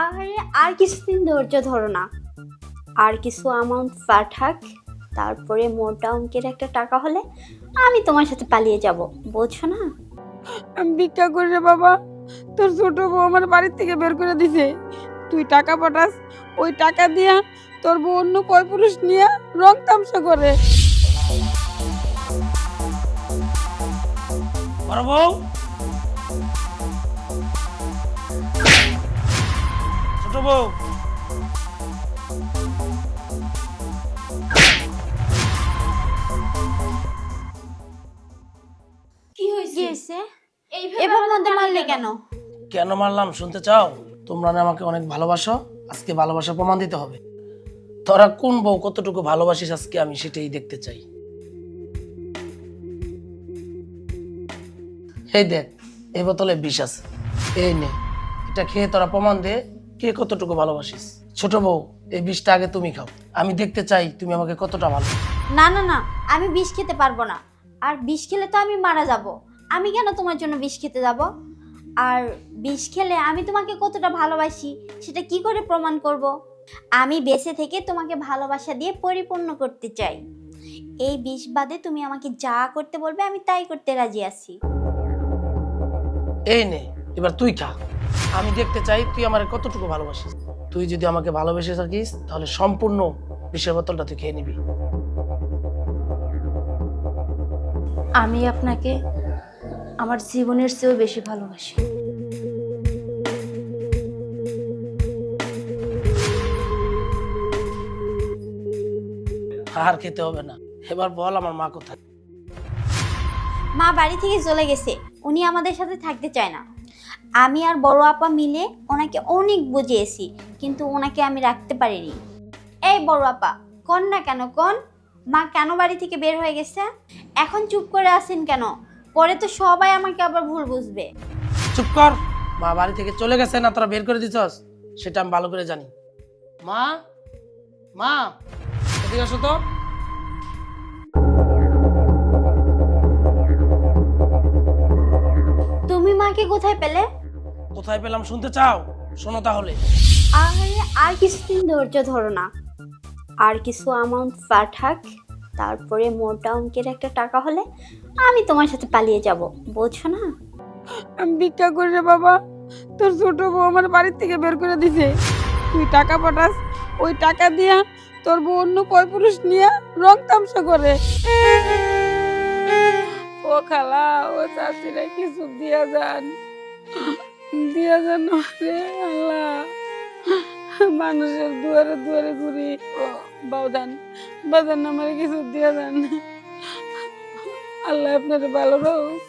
আরে আর কিছুদিন ধৈর্য ধরো না। আর কিছু অ্যামাউন্ট পাঠাক তারপরে মোটা অঙ্কের একটা টাকা হলে আমি তোমার সাথে পালিয়ে যাব বুঝছ না? আমি ভিক্ষা করি রে বাবা তোর ছোট বউ আমার বাড়ির থেকে বের করে দিছে। তুই টাকা পাঠাস ওই টাকা দিয়া তোর বউ অন্য কয় পুরুষ নিয়ে রং তামসা করে। বড় বউ ছোট বউ। কি হয়েছে? এভাবে মধ্যে মারলে কেন? কেন? মারলাম শুনতে চাও? তোমরা না আমাকে অনেক ভালোবাসো আজকে ভালোবাসা প্রমাণ দিতে হবে। তোরা কোন বউ কতটুকু ভালোবাসিস আজকে আমি সেটাই দেখতে চাই। এই দেখ এই বোতলে বিষ আছে। এই নে এটা খেয়ে তোরা প্রমাণ দে। কে কতটুকু ভালোবাসিস? ছোট বউ এই বিষটা আগে তুমি খাও। আমি দেখতে চাই তুমি আমাকে কতটা ভালো না না না আমি বিষ খেতে পারব না। আর বিষ খেলে তো আমি মারা যাব। আমি কেন তোমার জন্য বিষ খেতে যাব? আর বিষ খেলে আমি তোমাকে কতটা ভালোবাসি সেটা কি করে প্রমাণ করব? আমি বেঁচে থেকে তোমাকে ভালোবাসা দিয়ে পরিপূর্ণ করতে চাই। এই বিষ বাদে তুমি আমাকে যা করতে বলবে আমি তাই করতে রাজি আছি। এই নে এবার তুই খা। আমি দেখতে চাই তুই আমার কতটুকু ভালোবাসিস। তুই যদি আমাকে ভালোবেসে থাকিস তাহলে সম্পূর্ণ বিষের বোতলটা তুই খেয়ে নিবি। আমি আপনাকে আমার জীবনের চেয়েও বেশি ভালোবাসি। আর খেতে হবে না। এবার বল আমার মা কোথায়। মা বাড়ি থেকে চলে গেছে। উনি আমাদের সাথে থাকতে চায় না। আমি আর বড় আপা মিলে ওনাকে অনেক বুঝিয়েছি, কিন্তু ওনাকে আমি রাখতে পারিনি। এই বড় আপা, কন না কেন, কোন? মা কেন বাড়ি থেকে বের হয়ে গেছে? এখন চুপ করে আছেন কেন? পরে তো সবাই আমাকে আবার ভুল বুঝবে। চুপ কর। মা বাড়ি থেকে চলে গেছে না তোরা বের করে দিছস? সেটা আমি ভালো করে জানি। মা? মা? এদিকে আসো তো। তুমি মাকে কোথায় পেলে? কোথায় পেলাম শুনতে চাও? শোনো তাহলে। আরে আর কিছুদিন ধৈর্য ধরো না। আর কিছু অ্যামাউন্ট পাঠাক তারপরে মোটা অঙ্কের একটা টাকা হলে আমি তোমার সাথে পালিয়ে যাব। বুঝছ না? আমি ভিক্ষা করি রে বাবা। তোর ছোট বউ আমার বাড়ির থেকে বের করে দিছে। তুই টাকা পাঠাস ওই টাকা দিয়া তোর বউ অন্য পরপুরুষ নিয়ে রং তামসা করে। ও খালা ও চাষিরা কিছু দিয়া যান। দিয়া যান রে আল্লাহ। মানুষের দুয়ারে দুয়ারে ঘুরি। বাউদান বাজান আমার কিছু দিয়া যান। আল্লাহ আপনার ভালো রোজ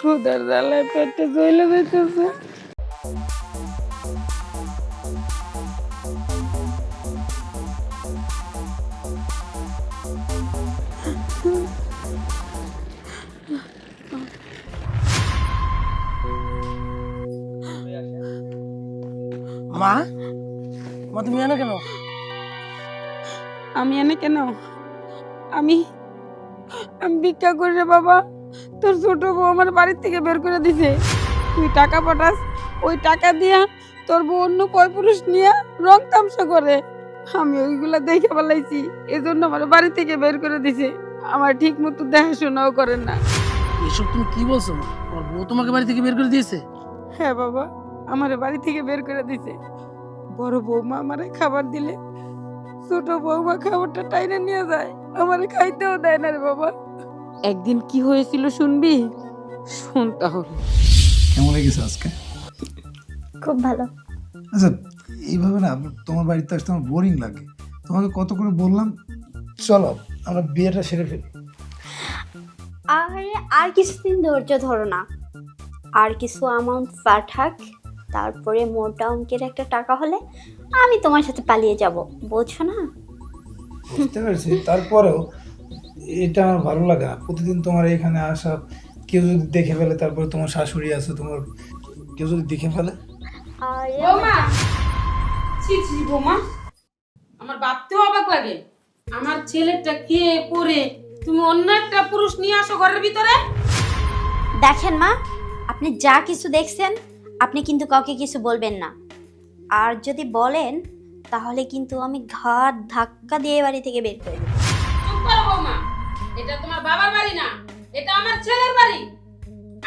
খুদার জ্বালায় পেটে জ্বলে যাইতেছে। আমি এনে কেন? আমি আমি ভিক্ষা করি রে বাবা। তোর ছোট বউ আমার বাড়ির থেকে বের করে দিছে। তুই টাকা পাঠাস ওই টাকা দিয়া তোর বউ অন্য পরপুরুষ নিয়ে রং তামসা করে। আমি ওইগুলা দেখে পালাইছি এজন্য আমার বাড়ি থেকে বের করে দিছে। আমার ঠিক মতো দেখাশোনাও করেন না। এসব তুমি কি বলছো? মা তোমার বউ তোমাকে বাড়ি থেকে বের করে দিয়েছে? হ্যাঁ বাবা আমার বাড়ি থেকে বের করে দিছে। বড় বৌমা আমারে খাবার দিলে ছোট বৌমা খাবারটা টাইনে নিয়ে যায় আমারে খাইতেও দেয় না রে বাবা। একদিন কি হয়েছিল শুনবি? শুন তাহলে। কেমন লেগেছে আজকে? খুব ভালো। আচ্ছা এইভাবে না তোমার বাড়িতে আসতে আমার বোরিং লাগে। তোমাকে কত করে বললাম চলো আমরা বিয়েটা সেরে ফেলি। আরে আর কিছুদিন ধৈর্য ধরো না। আর কিছু অ্যামাউন্ট পাঠাক। তারপরে মোটা অঙ্কের একটা টাকা হলে আমি তোমার সাথে পালিয়ে যাব বুঝছ না? বুঝতে পারছি। তারপরেও এটা আমার ভালো লাগে। না প্রতিদিন তোমার এখানে আসা কেউ যদি দেখে ফেলে তারপরে তোমার শাশুড়ি আছে তোমার কেউ যদি দেখে ফেলে। আর বৌমা! ছি ছি বৌমা! আমার ভাবতেও অবাক লাগে। আমার ছেলেটা কে পরে? তুমি অন্য একটা পুরুষ নিয়ে আসো ঘরের ভিতরে? দেখেন মা আপনি যা কিছু দেখছেন আপনি কিন্তু কাউকে কিছু বলবেন না। আর যদি বলেন তাহলে কিন্তু আমি ঘাট ধাক্কা দিয়ে বাড়ি থেকে বের করে দেবো। চুপ করো বৌমা এটা তোমার বাবার বাড়ি না এটা আমার ছেলের বাড়ি।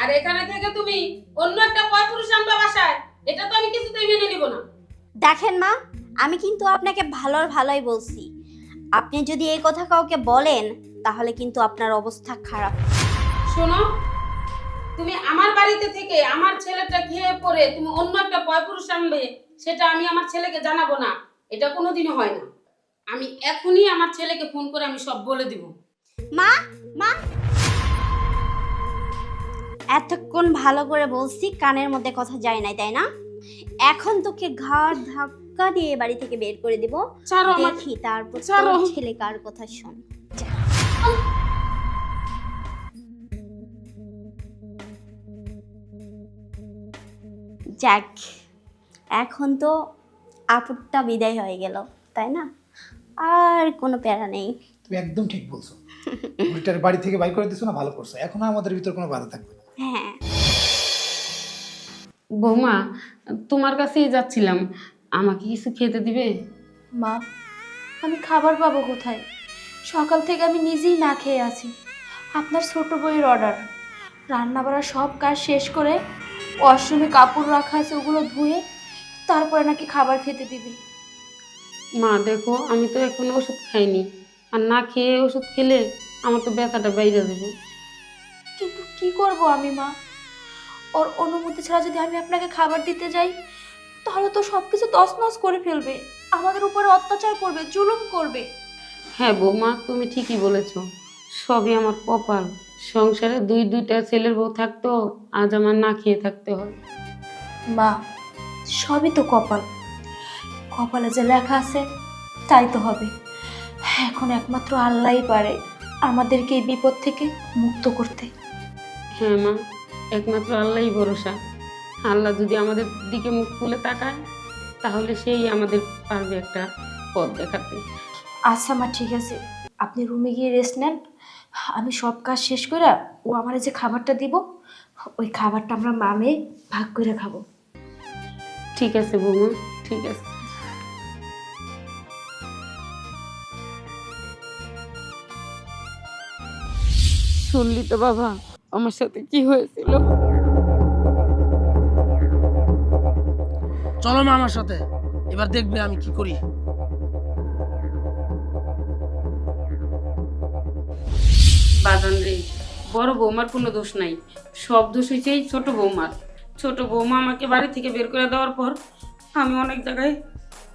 আর এখানে থেকে তুমি অন্য একটা পরপুরুষ আনবা বাসায় এটা তো আমি কিছুতেই মেনে নিব না। দেখেন মা আমি কিন্তু আপনাকে ভালোর ভালোই বলছি। আপনি যদি এই কথা কাউকে বলেন তাহলে কিন্তু আপনার অবস্থা খারাপ। শোনো তুমি আমার বাড়িতে থেকে আমার ছেলেটা খেয়ে পড়ে তুমি অন্য একটা পরপুরুষ আনবে সেটা আমি আমার ছেলেকে জানাব না। এটা কোনোদিনও হয় না। আমি এখনই আমার ছেলেকে ফোন করে আমি সব বলে দিব। মা মা। এতক্ষণ ভালো করে বলছি কানের মধ্যে কথা যায় নাই তাই না? এখন তোকে ঘাট ধাক্কা দিয়ে বাড়ি থেকে বের করে দিব। দেখি তারপর। ছেলে কার কথা শোন। যাক এখন তো আপুরটা বিদায় হয়ে গেল তাই না? আর কোনো প্যারা নেই। তুমি একদম ঠিক বলছো। বুড়িটার বাড়ি থেকে বাই করে দিছো না ভালো করছ। এখন আর আমাদের ভিতর কোনো বাধা থাকবে না। হ্যাঁ। বৌমা তোমার কাছেই যাচ্ছিলাম। আমাকে কিছু খেতে দিবে? মা আমি খাবার পাবো কোথায়? সকাল থেকে আমি নিজেই না খেয়ে আছি। আপনার ছোট বইয়ের অর্ডার রান্না বাড়া সব কাজ শেষ করে ওয়াশরুমে কাপড় রাখা আছে ওগুলো ধুয়ে তারপরে নাকি খাবার খেতে দিবে। মা দেখো আমি তো এখনও ওষুধ খাইনি। আর না খেয়ে ওষুধ খেলে আমার তো ব্যথাটা বাইরে দেবে কিন্তু কি করব আমি মা? ওর অনুমতি ছাড়া যদি আমি আপনাকে খাবার দিতে যাই তাহলে তো সব কিছু তছনছ করে ফেলবে। আমাদের উপরে অত্যাচার করবে জুলুম করবে। হ্যাঁ বৌমা তুমি ঠিকই বলেছ। সবই আমার কপাল। সংসারে দুই দুইটা ছেলের বউ থাকতো আজ আমার না খেয়ে থাকতে হয়। মা সবই তো কপাল। কপালে যে লেখা আছে তাই তো হবে। এখন একমাত্র আল্লাহই পারে আমাদেরকে এই বিপদ থেকে মুক্ত করতে। হ্যাঁ মা একমাত্র আল্লাহই ভরসা। আল্লাহ যদি আমাদের দিকে মুখ তুলে তাকায় তাহলে সেই আমাদের পারবে একটা পথ দেখাতে। আচ্ছা মা ঠিক আছে। আপনি রুমে গিয়ে রেস্ট নেন। আমি সব কাজ শেষ করে ও আমার যে খাবারটা দিব ওই খাবারটা আমরা মামে ভাগ করে খাব। ঠিক আছে বৌমা ঠিক আছে। শুনলি তো বাবা আমার সাথে কি হয়েছিল? চলো মা আমার সাথে এবার দেখবে আমি কি করি। বাজান রে। বড় বৌমার কোনো দোষ নাই। সব দোষ হয়েছে এই ছোট বৌমার। ছোট বৌমা আমাকে বাড়ি থেকে বের করে দেওয়ার পর আমি অনেক জায়গায়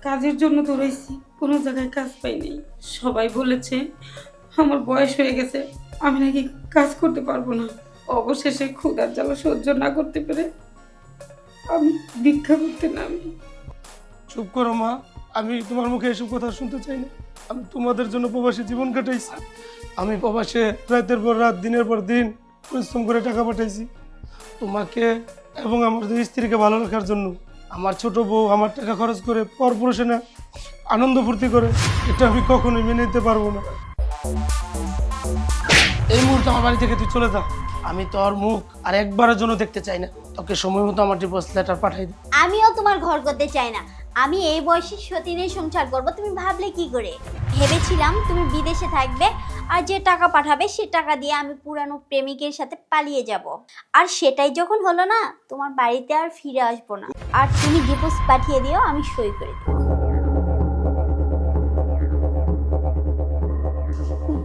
কাজের জন্য দৌড়াইছি, কোনো জায়গায় কাজ পাইনি সবাই বলেছে, আমার বয়স হয়ে গেছে, আমি নাকি কাজ করতে পারব না। অবশেষে ক্ষুধার জ্বালা সহ্য না করতে পেরে আমি ভিক্ষা করতে নামি। চুপ করো মা, আমি তোমার মুখে এসব কথা শুনতে চাই না। আমি তোমাদের জন্য প্রবাসী জীবন কাটাইছি। আমি প্রবাসে রাতের পর রাত, দিনের পর দিন পরিশ্রম করে টাকা পাঠাইছি। তোমাকে এবং আমার স্ত্রীকে ভালো রাখার জন্য। আমার ছোট বউ আমার টাকা খরচ করে পরপুরুষে না আনন্দ ফুর্তি করে, এটা আমি কখনোই মেনে নিতে পারব না। এই মুহূর্তে আমার বাড়ি থেকে তুই চলে যা। আমি তোর মুখ আর একবারের জন্য দেখতে চাই না। তোকে সময় মতো আমার ডিভোর্স লেটার পাঠাই দে। আমিও তোমার ঘর করতে চাই না। আমি এই বয়সে সতীনের সংসার করব, তুমি ভাবলে কি করে? ভেবেছিলাম তুমি বিদেশে থাকবে আর যে টাকা পাঠাবে, সে টাকা দিয়ে আমি পুরানো প্রেমিকের সাথে পালিয়ে যাব। আর সেটাই যখন হলো না, তোমার বাড়িতে আর ফিরে আসব না। আর তুমি ডিভোর্স পাঠিয়ে দিও, আমি সই করে দেবো।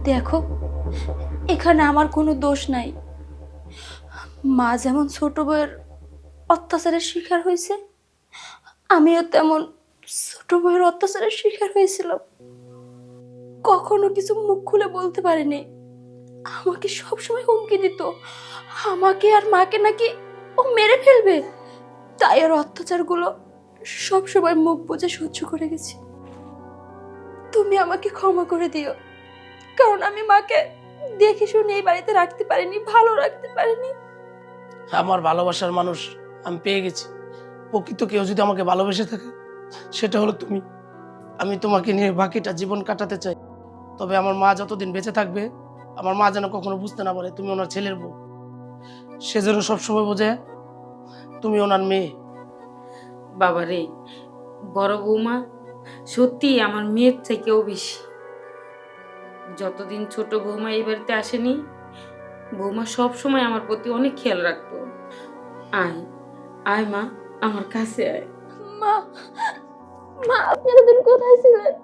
দেখো, এখানে আমার কোনো দোষ নাই। মা যেমন ছোট বউয়ের অত্যাচারের শিকার হয়েছে, আমিও তেমন ছোট বউয়ের অত্যাচারের শিকার হয়েছিলাম। কখনো কিছু মুখ খুলে বলতে পারিনি। আমাকে সবসময় হুমকি দিত। আমাকে আর মাকে নাকি ও মেরে ফেলবে। তাই আর অত্যাচারগুলো সবসময় মুখ বুঝে সহ্য করে গেছি। তুমি আমাকে ক্ষমা করে দিও। কারণ আমি মাকে দেখে শুনে এই বাড়িতে রাখতে পারিনি, ভালো রাখতে পারিনি। আমার ভালোবাসার মানুষ আমি পেয়ে গেছি। প্রকৃত কেউ যদি আমাকে ভালোবেসে থাকে, সেটা হলো তুমি। আমি তোমাকে নিয়ে বাকিটা জীবন কাটাতে চাই। তবে আমার মা যতদিন বেঁচে থাকবে আমার মা যেন কখনো বুঝতে না পারে তুমি ওনার ছেলের বউ। সে যেন সবসময় বোঝে তুমি ওনার মেয়ে। বাবা রে বড় বৌমা সত্যি আমার মেয়ের থেকেও বেশি। যতদিন ছোট বৌমা এই বাড়িতে আসেনি বৌমা সব সময় আমার প্রতি অনেক খেয়াল রাখতো। আয় আয় মা আমার কাছে আয়। মা মা আপনি এতদিন কোথায় ছিলেন?